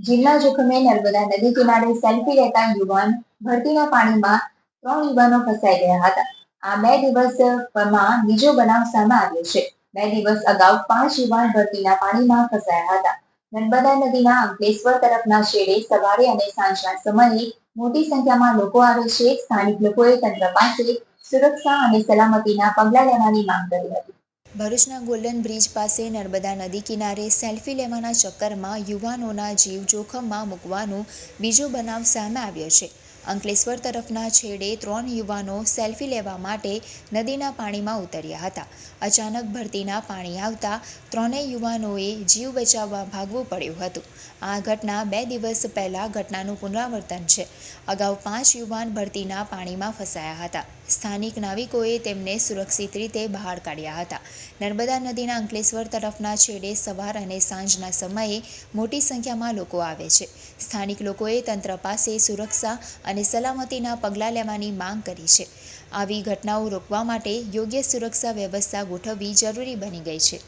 જિલ્લા જોખમે નર્મદા નદી કિનારે સેલ્ફી લેતા યુવાન ભરતીના પાણીમાં ત્રણ યુવાનો ફસાઈ ગયા હતા. આ બે દિવસમાં બીજો બનાવ સામે આવ્યો છે. બે દિવસ અગાઉ પાંચ યુવાન ભરતીના પાણીમાં ફસાયા હતા. નર્મદા નદીના અંકલેશ્વર તરફના શેડે સવારે અને સાંજના સમયે મોટી સંખ્યામાં લોકો આવે છે. સ્થાનિક લોકોએ તંત્ર પાસે સુરક્ષા અને સલામતીના પગલાં લેવાની માંગ કરી હતી. ભરૂચના ગોલ્ડન બ્રિજ પાસે નર્મદા નદી કિનારે સેલ્ફી લેવાના ચક્કરમાં યુવાનોના જીવ જોખમમાં મૂકવાનો બીજો બનાવ સામે આવ્યો છે. અંકલેશ્વર તરફના છેડે ત્રણ યુવાનો સેલ્ફી લેવા માટે નદીના પાણીમાં ઉતર્યા હતા. અચાનક ભરતીના પાણી આવતા ત્રણેય યુવાનોએ જીવ બચાવવા ભાગવું પડ્યું હતું. આ ઘટના બે દિવસ પહેલાં ઘટનાનું પુનરાવર્તન છે. અગાઉ પાંચ યુવાન ભરતીના પાણીમાં ફસાયા હતા. સ્થાનિક નાવિકોએ તેમને સુરક્ષિત રીતે બહાર કાઢ્યા હતા. નર્મદા નદીના અંકલેશ્વર તરફના છેડે સવાર અને સાંજના સમયે મોટી સંખ્યામાં લોકો આવે છે. સ્થાનિક લોકોએ તંત્ર પાસે સુરક્ષા અને સલામતીના પગલાં લેવાની માંગ કરી છે. આવી ઘટનાઓ રોકવા માટે યોગ્ય સુરક્ષા વ્યવસ્થા ગોઠવવી જરૂરી બની ગઈ છે.